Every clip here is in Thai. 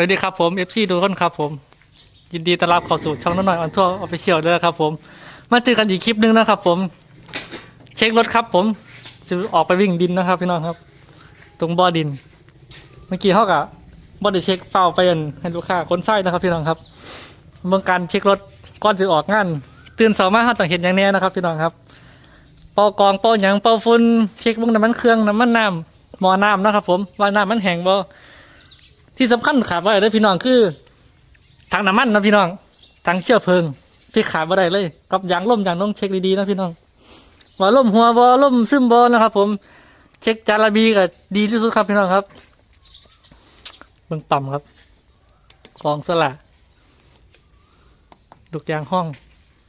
วัสดีครับผม FC ดูกันครับผม ยินดีต้อนรับเข้าสู่ช่องน้อยหน่อยออนทัวร์ออฟฟิเชียลด้วยครับผมมาเจอกันอีกคลิปหนึงนะครับผม เช็ครถครับผมจะออกไปวิ่งดินนะครับพี่น้องครับ ตรงบ่อดิน เมื่อกี้เขากับบอดี้เช็คเฝ้าไปอันให้ลูกค้าคนไส้นะครับพี่น้องครับเมื่อการเช็ครถก่อนจะออกงานตื่นสามาเขาต้องเห็นอย่างแนี้นะครับพี่น้องครับเป่ากองเป่าหยังเป่าฝุ่นเช็คเบุ้งน้ำมันเครื่องน้ำมันน้ำหมอน้ำนะครับผมว่าน้ำมันแห้งบ่ ที่สำคัญขาดว่าได้พี่น้องคือทางน้ำมันนะพี่น้องทางเชื้อเพลิง ที่ขาดว่าได้เลย กับยางล่มยางต้องเช็คดีๆนะพี่น้องว่าล่มหัวบอล่มซึมบอนะครับ ผม เช็คจาระบีก็ดีที่สุดครับพี่น้องครับเบิ่งต่ำครับกองสละลูกยางห้อง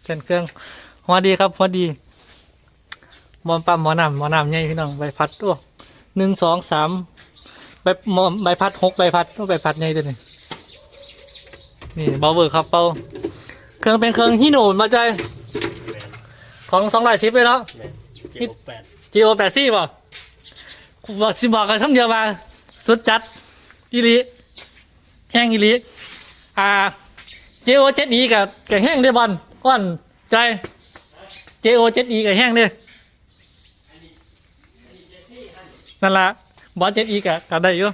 เส้นเครื่องหัวดีครับหัวดีมอนปั๊มหมอนำหมอนำใหญ่พี่น้องใบพัดตัวหนึ่งสองสาม ใบหมอใบพัดหกใบพัดก็ใบพัดไงตัวนี้นี่เบาเวอร์ครับเป่าเครื่องเป็นเครื่องฮิโนมาใจของสองร้อยสิบเลยเนาะเจ็ดแปดจีโอแปดซี่ป่ะบอกสิบอกกันทั้งเดียวมาสุดจัดอีหลีแห้งอีหลีอ่าจีโอเจ็ดอีกับกับแห้งได้บอลก้อนใจจีโอเจ็ดอีกับแห้งเด้นั่นละ บอลเจ็ดอีกับกับได้อยู่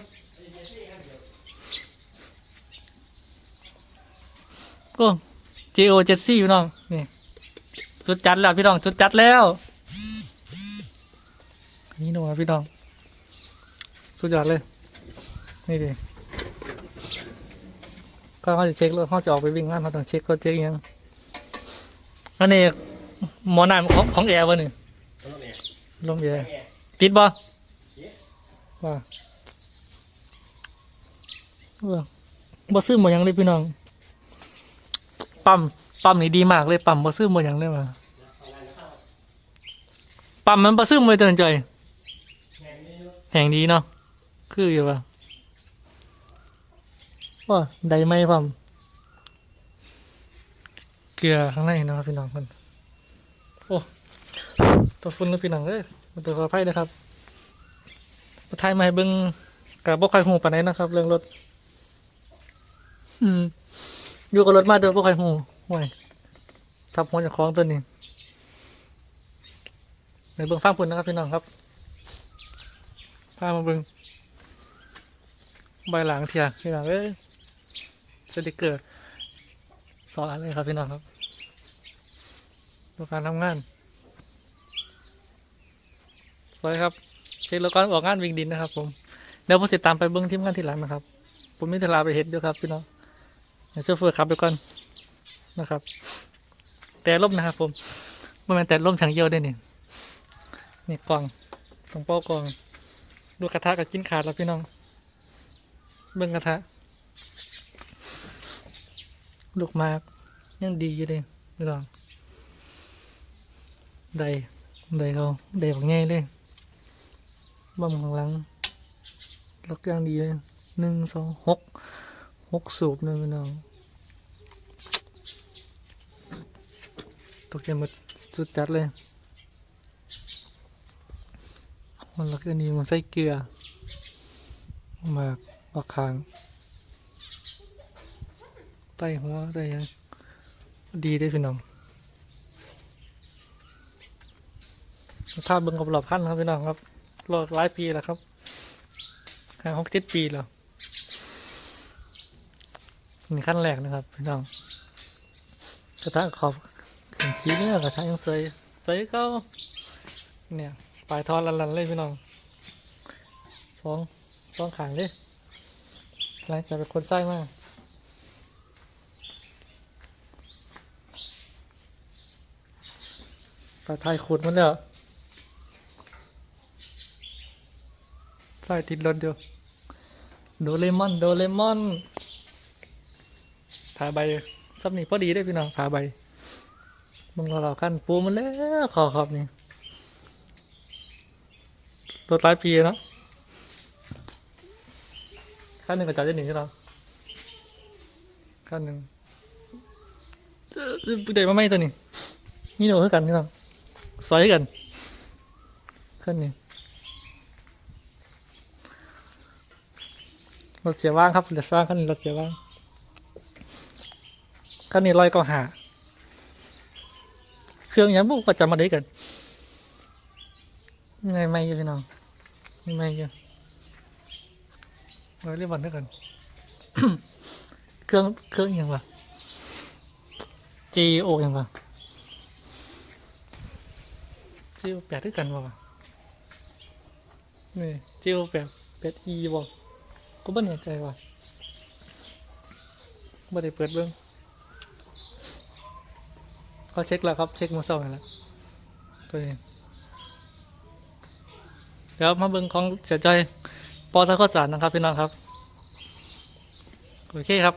ก็จีโอเจ็ดซี่พี่น้องนี่สุดจัดแล้วพี่น้องสุดจัดแล้วนี่หนูพี่น้อง สุดยอดเลย นี่ดิก็เขาจะเช็ครถเขาจะออกไปวิ่งงานเขาต้องเช็ครถเช็คยังอันนี้หมอนำของของแอร์วะนี่ต้องเนี่ลมแอร์ติดบ่ ว่าว่าบ่ซื้อหมดยังเลยพี่น้อง ปั๊ม ปั๊มนี่ดีมากเลย ปั๊มบ่ซื้อหมดยังเลยว่ะปั๊มมันบ่ซื้อหมดเลยเตือนใจแห่งดีเนาะ คืออยู่ว่าว่าได้ไหมพ่อมเกลือข้างในเนาะพี่น้องคนโอ้ตัวฝุ่นแล้วพี่น้องเอ้ยมาตัวขออภัยนะครับ ประทายมาให้เบิ่งกับบ่ค่อยหูปานใดนะครับ เรื่องรถอืมอยู่กับรถมาเด้อบ่ค่อยหูห่วยทับหัวจากของตัวนี้ในเบิ่งฟังพุ่นนะครับพี่น้องครับพามาเบิ่งใบหลังเทียพี่น้องเอ้ยสติกเกอร์สอนเลยครับพี่น้องครับดูการทำงานสวยครับ เช็คแล้วก่อนออกงานวิ่งดินนะครับ ผมเดี๋ยวผมติดตามไปเบิ้องทีมงานทีหลังนะครับ ผมมีเวลาไปเห็นด้วยครับพี่น้องเดี๋ยวโชเฟอร์ขับไปก่อนนะครับ แต่ล่มนะครับผมไม่แม่นแต่ล่มช่างเยี่ยวได้เนี่ยนี่กล่องตรงเป้ากล่องดูกระทะกับกินขาดแล้วพี่น้อง เบิ่งกระทะลูกมากยังดีอยู่เลยพี่น้องได้ได้เขาได้ของง่ายเลย บ่มข้างหลังล็อกอย่างดีเลยหนึ่งสองหกหกสูบเลยพี่น้องตกใจหมดสุดจัดเลยมันล้วก็อันนี้มันใส่เกลือมากออกคางไต้หัวได้ยังดีได้พี่น้องถ้าเบิ่งกับหลอบขั้นครับพี่น้องครับ รอหลายปีแล้วครับห้าหกเจ็ดปีแล้วนี่ขั้นแรกนะครับพี่น้องกระทะขอบขึ้นสีเนี่ยกระทะยังสวยสวยก็เนี่ยปลายทอนลันๆเลยพี่น้องสองสองขางเลยหลังจากเป็นคนไส้มากปลาไทยขุดมันแล้ วไส้ติดรถเดียวโดเรมอนโดเรมอนผาใบซับนี่พอดีได้พี่น้องผ่าใบมึงรอเราขั้นปูมันแล้วขอขอบนี่รถหลายปีเนาะขั้นหนึ่งก็จ่ายได้หนึ่งใช่ไหมขั้นหนึ่งเอ่อเดยมาไม่ตัวนี้นี่หนูเท่ากันใช่ไหมซอยกันขั้นหนึ่ง รถเสียว่างครับรถเสียว่างคันนี้รถเสียว่างคันนี้ลอยก็หา เครื่องยังบุกประจำมาได้กันยังไงไม่อยู่พี่น้องยังไม่อยู่เราเรียกวันด้วยกัน เครื่องเครื่องยังวะ G O ยังวะ G O แปดด้วยกันวะนี่ G O แปดแปด E วะ ก็ไม่แน่ใจว่าไม่ได้เปิดเบื้องเขาเช็คแล้วครับ เช็คมาสองแล้วตัวนี้เดี๋ยวมาเบิ่งของเสียใจปอทข้อสารนะครับพี่น้องครับ โอเคครับ